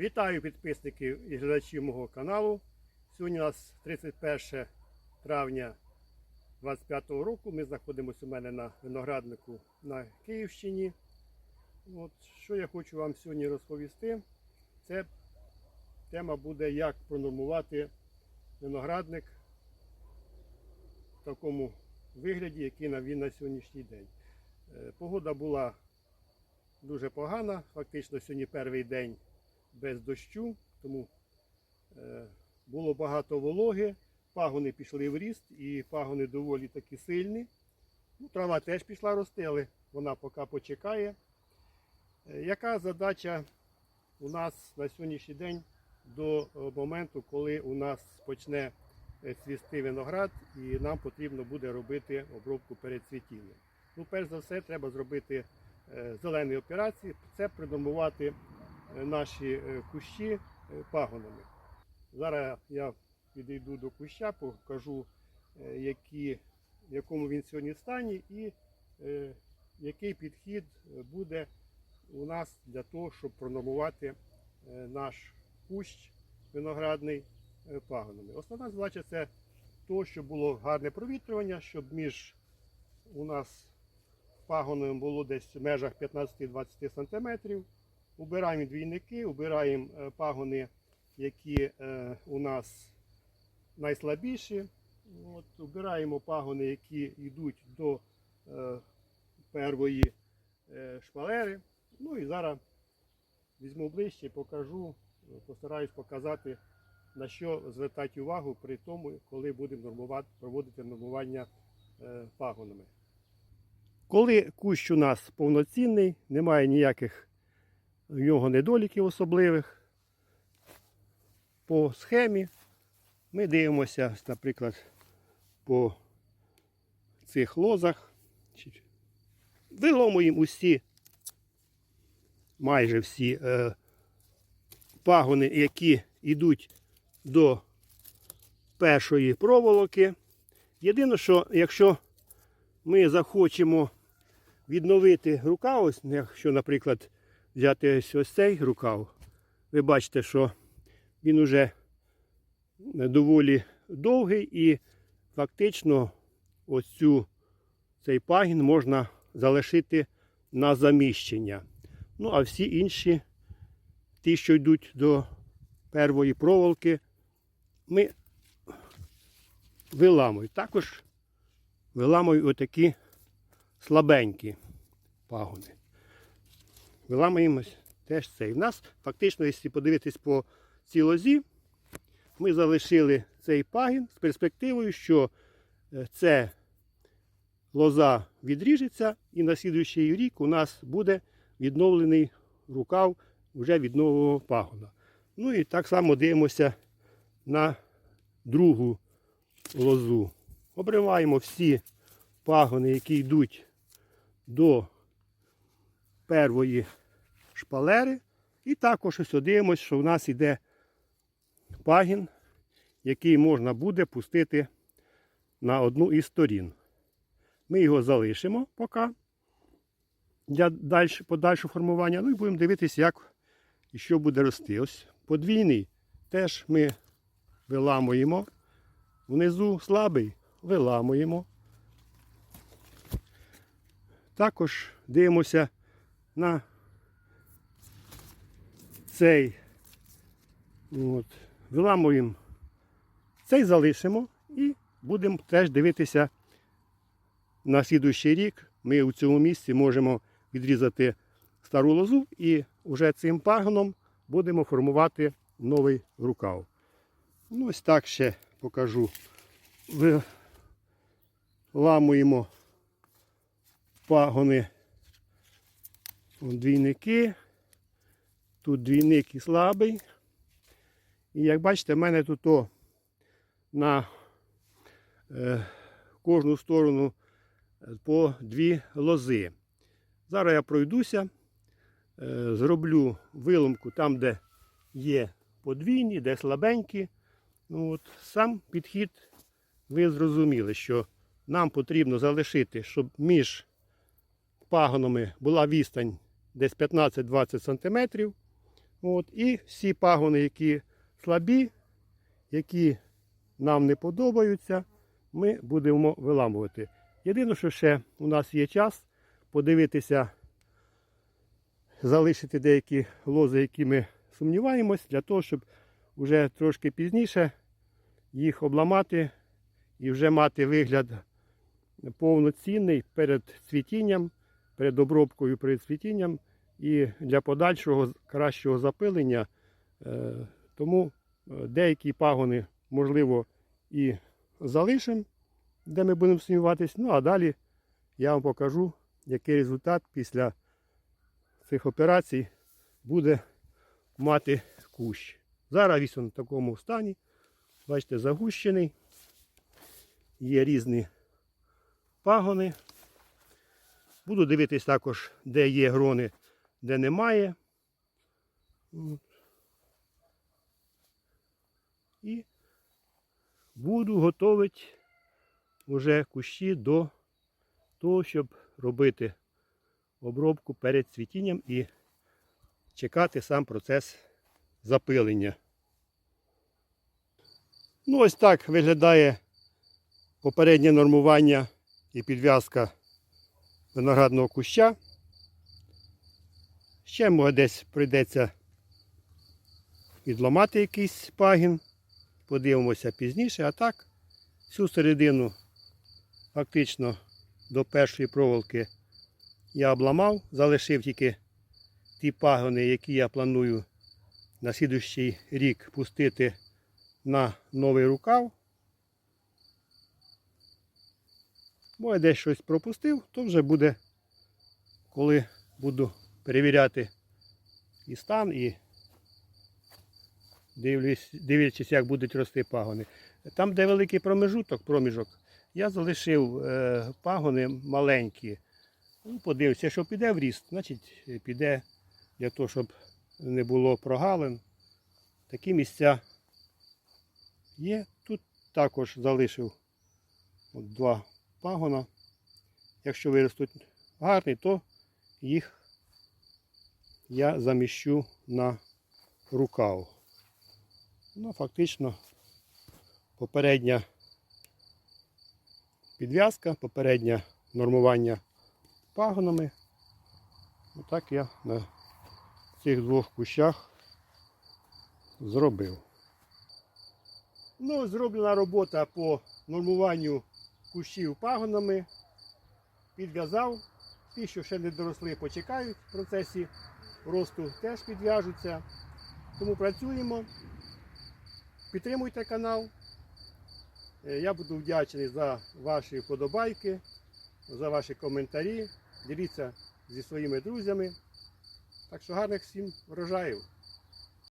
Вітаю підписників і глядачів мого каналу. Сьогодні у нас 31 травня 25 року. Ми знаходимося у мене на винограднику на Київщині. От, що я хочу вам сьогодні розповісти, це тема буде, як пронормувати виноградник в такому вигляді, який він на сьогоднішній день. Е, Погода була дуже погана. Фактично сьогодні перший день без дощу, тому е, було багато вологи, пагони пішли в ріст і пагони доволі такі сильні. Ну, трава теж пішла рости, але вона поки почекає. Е, яка задача у нас на сьогоднішній день до е, моменту, коли у нас почне цвісти виноград і нам потрібно буде робити обробку перед цвітінням? Ну, перш за все, треба зробити зелені операції, це придомувати е, наші е, кущі е, пагонами. Зараз я підійду до куща, покажу, е, які, в якому він сьогодні стані і е, який підхід е, буде у нас для того, щоб пронормувати е, наш кущ виноградний е, пагонами. Основна задача це то, щоб було гарне провітрювання, щоб між у нас пагонами було десь в межах 15-20 см. Убираємо двійники, убираємо е, пагони, які е, у нас найслабіші. От, убираємо пагони, які йдуть до е, первої шпалери. Ну і зараз візьму ближче, покажу, постараюсь показати, на що звертати увагу при тому, коли будемо проводити нормування пагонами. Коли кущ у нас повноцінний, немає ніяких в нього недоліків особливих, по схемі ми дивимося, наприклад, по цих лозах. Виломуємо усі, майже всі е, пагони, які йдуть до першої проволоки. Єдине, що якщо ми захочемо відновити рукав, ось, якщо, наприклад, взяти ось, ось цей рукав, ви бачите, що він уже доволі довгий і фактично ось цю, цей пагін можна залишити на заміщення. Ну, а всі інші, ті, що йдуть до первої проволоки, ми виламуємо. Також виламую отакі слабенькі пагони. Виламуємо теж цей. У нас фактично, якщо подивитись по цій лозі, ми залишили цей пагін з перспективою, що е, це лоза відріжеться і на слідуючий рік у нас буде відновлений рукав вже від нового пагона. Ну і так само дивимося на другу лозу. Обриваємо всі пагони, які йдуть до первої шпалери. І також ось дивимося, що в нас йде пагін, який можна буде пустити на одну із сторін. Ми його залишимо поки для дальш, подальшого формування. Ну і будемо дивитися, як і що буде рости. Ось подвійний теж ми виламуємо. Внизу слабий виламуємо. Також дивимося на цей. От, виламуємо цей залишимо і будемо теж дивитися на слідуючий рік. Ми у цьому місці можемо відрізати стару лозу і вже цим пагоном будемо формувати новий рукав. Ну, ось так ще покажу. Виламуємо пагони двійники. Тут двійник і слабий. І як бачите, в мене тут о, на е, кожну сторону е, по дві лози. Зараз я пройдуся, е, зроблю виломку там, де є подвійні, де слабенькі. Ну, от, Сам підхід ви зрозуміли, що нам потрібно залишити, щоб між пагонами була відстань десь 15-20 см. От, і всі пагони, які слабі, які нам не подобаються, ми будемо виламувати. Єдине, що ще у нас є час подивитися, залишити деякі лози, які ми сумніваємось, для того, щоб вже трошки пізніше їх обламати і вже мати вигляд повноцінний перед цвітінням, перед обробкою перед цвітінням і для подальшого кращого запилення. Е, Тому е, деякі пагони, можливо, і залишимо, де ми будемо сумніватись. Ну а далі я вам покажу, який результат після цих операцій буде мати кущ. Зараз він в такому стані. Бачите, загущений. Є різні пагони. Буду дивитись також, де є грони, де немає. От. І буду готувати вже кущі до того, щоб робити обробку перед цвітінням і чекати сам процес запилення. Ну, ось так виглядає попереднє нормування і підв'язка виноградного куща. Ще може десь прийдеться відламати якийсь пагін. Подивимося пізніше, а так всю середину фактично до першої проволоки я обламав, залишив тільки ті пагони, які я планую на слідущий рік пустити на новий рукав. Може десь щось пропустив, то вже буде, коли буду перевіряти і стан, і дивлячись, як будуть рости пагони. Там, де великий промежуток, проміжок, я залишив е, пагони маленькі. Ну, подивився, якщо піде в ріст, значить піде для того, щоб не було прогалин. Такі місця є. Тут також залишив от два пагона. Якщо виростуть гарні, то їх я заміщу на рукав. Ну, фактично попередня підв'язка, попереднє нормування пагонами. Отак я на цих двох кущах зробив. Ну, зроблена робота по нормуванню кущів пагонами. Підв'язав. Ті, що ще не доросли, почекають в процесі росту, теж підв'яжуться. Тому працюємо. Підтримуйте канал. Е, Я буду вдячний за ваші вподобайки, за ваші коментарі. Діліться зі своїми друзями. Так що гарних всім врожаїв!